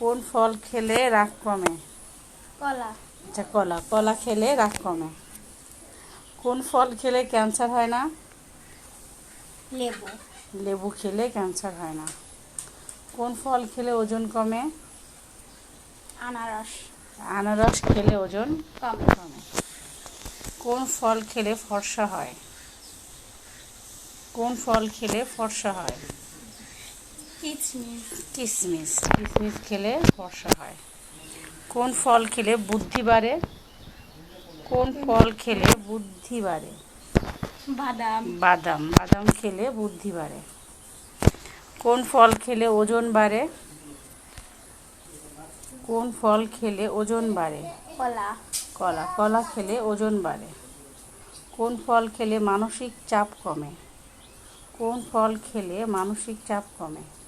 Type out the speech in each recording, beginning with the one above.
কোন ফল খেলে রাগ কমে? কলা। আচ্ছা কলা। কলা খেলে রাগ কমে। কোন ফল খেলে ক্যান্সার হয় না? লেবু। লেবু খেলে ক্যান্সার হয় না। কোন ফল খেলে ওজন কমে? আনারস। আনারস খেলে ওজন কম। কমে। কোন ফল খেলে ফর্সা হয়? কোন ফল খেলে ফর্সা হয়? কিসমিস। কিশমিশ খেলে ফর্সা হয়। কোন ফল খেলে বুদ্ধি বাড়ে? কোন ফল খেলে বুদ্ধি বাড়ে? বাদাম। বাদাম। বাদাম খেলে বুদ্ধি বাড়ে। কোন ফল খেলে ওজন বাড়ে? কোন ফল খেলে ওজন বাড়ে? কলা। কলা। কলা খেলে ওজন বাড়ে। কোন ফল খেলে মানসিক চাপ কমে? কোন ফল খেলে মানসিক চাপ কমে?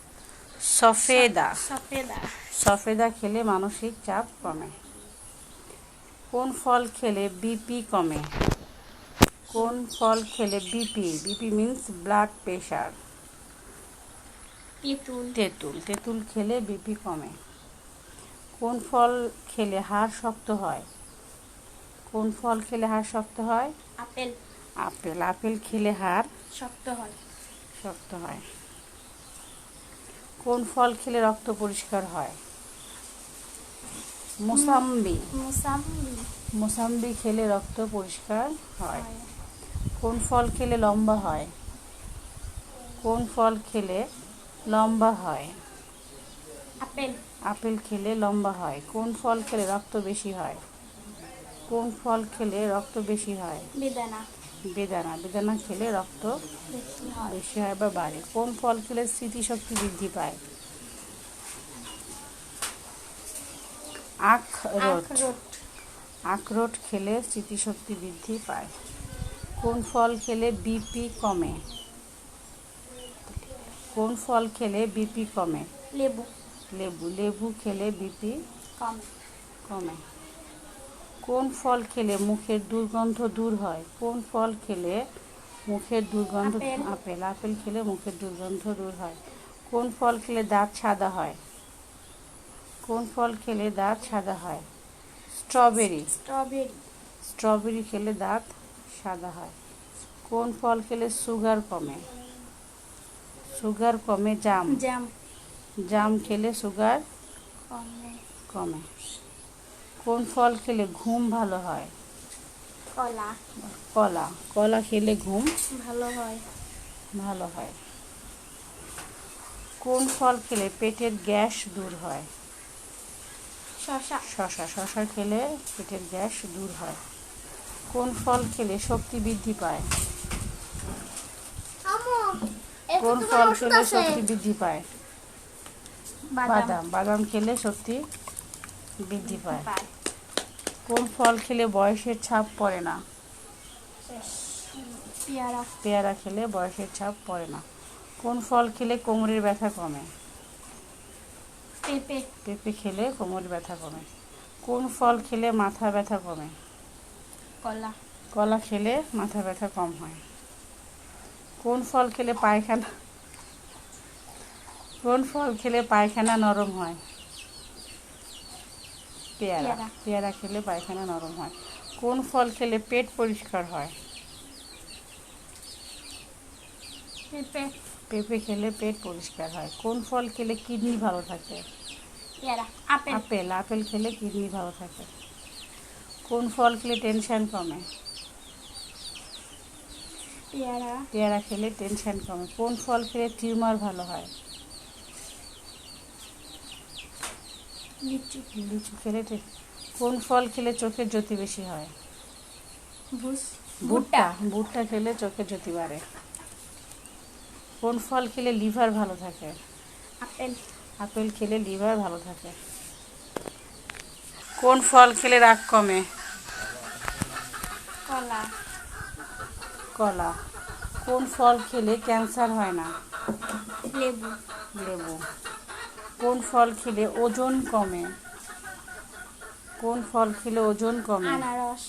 সফেদা। সফেদা। সফেদা খেলে মানসিক চাপ কমে। কোন ফল খেলে বিপি কমে? কোন ফল খেলে BP? BP means blood pressure তেঁতুল। তেঁতুল। তেঁতুল খেলে বিপি কমে। কোন ফল খেলে হাড় শক্ত হয়? কোন ফল খেলে হাড় শক্ত হয়? আপেল। আপেল। আপেল খেলে হাড় শক্ত হয়। শক্ত হয়। কোন ফল খেলে রক্ত পরিষ্কার হয়? মোসাম্বি। মোসাম্বি। মোসাম্বি খেলে রক্ত পরিষ্কার হয়। কোন ফল খেলে লম্বা হয়? কোন ফল খেলে লম্বা হয়? আপেল। আপেল খেলে লম্বা হয়। কোন ফল খেলে রক্ত বেশি হয়? কোন ফল খেলে রক্ত বেশি হয়? বেদানা। বেদানা বেদানা খেলে রক্ত বেশি হয় বা বাড়ে। কোন ফল খেলে স্মৃতিশক্তি বৃদ্ধি পায়? আখরোট আখরোট খেলে স্মৃতিশক্তি বৃদ্ধি পায়। কোন ফল খেলে বিপি কমে? কোন ফল খেলে বিপি কমে? লেবু। লেবু লেবু খেলে বিপি কম। কমে। কোন ফল খেলে মুখের দুর্গন্ধ দূর হয়? কোন ফল খেলে মুখের দুর্গন্ধ আপেল। আপেল। খেলে মুখের দুর্গন্ধ দূর হয়। কোন ফল খেলে দাঁত সাদা হয়? কোন ফল খেলে দাঁত সাদা হয়? স্ট্রবেরি। স্ট্রবেরি। স্ট্রবেরি খেলে দাঁত সাদা হয়। কোন ফল খেলে সুগার কমে? সুগার কমে জাম। জ্যাম জাম খেলে সুগার কমে। কমে। কোন ফল খেলে ঘুম ভালো হয়? কলা। কলা। কলা খেলে ঘুম ভালো হয়। ভালো হয়। কোন ফল খেলে পেটের গ্যাস দূর হয়? শশা। শশা। শশা খেলে পেটের গ্যাস দূর হয়। কোন ফল খেলে শক্তি বৃদ্ধি পায়? কোন ফল খেলে শক্তি বৃদ্ধি পায়? বাদাম। বাদাম। বাদাম খেলে শক্তি বৃদ্ধি পায়। কোন ফল খেলে বয়সের ছাপ পড়ে না? পেয়ারা। পেয়ারা খেলে বয়সের ছাপ পড়ে না। কোন ফল খেলে কোমরের ব্যথা কমে? পেঁপে। পেঁপে খেলে কোমর ব্যথা কমে। কোন ফল খেলে মাথা ব্যথা কমে? কলা। কলা খেলে মাথা ব্যথা কম হয়। কোন ফল খেলে পায়খানা? কোন ফল খেলে পায়খানা নরম হয়? পেয়ারা। পেয়ারা। খেলে পায়খানা নরম হয়। কোন ফল খেলে পেট পরিষ্কার হয়? পেঁপে। পেঁপে খেলে পেট পরিষ্কার হয়। কোন ফল খেলে কিডনি ভালো থাকে? আপেল। আপেল। আপেল খেলে কিডনি ভালো থাকে। কোন ফল খেলে টেনশন কমে? পেয়ারা। পেয়ারা খেলে টেনশন কমে। কোন ফল খেলে টিউমার ভালো হয়? লিচু লিচু খেলে কোন ফল খেলে চোখের জ্যোতি বেশি হয়? ভুট্টা। ভুট্টা খেলে চোখের জ্যোতি বাড়ে। কোন ফল খেলে লিভার ভালো থাকে? আপেল। আপেল খেলে লিভার ভালো থাকে। কোন ফল খেলে রাগ কমে? কলা। কলা। কোন ফল খেলে ক্যান্সার হয় না? লেবু। লেবু। কোন ফল খেলে ওজন কমে? কোন ফল খেলে ওজন কমে? আনারস।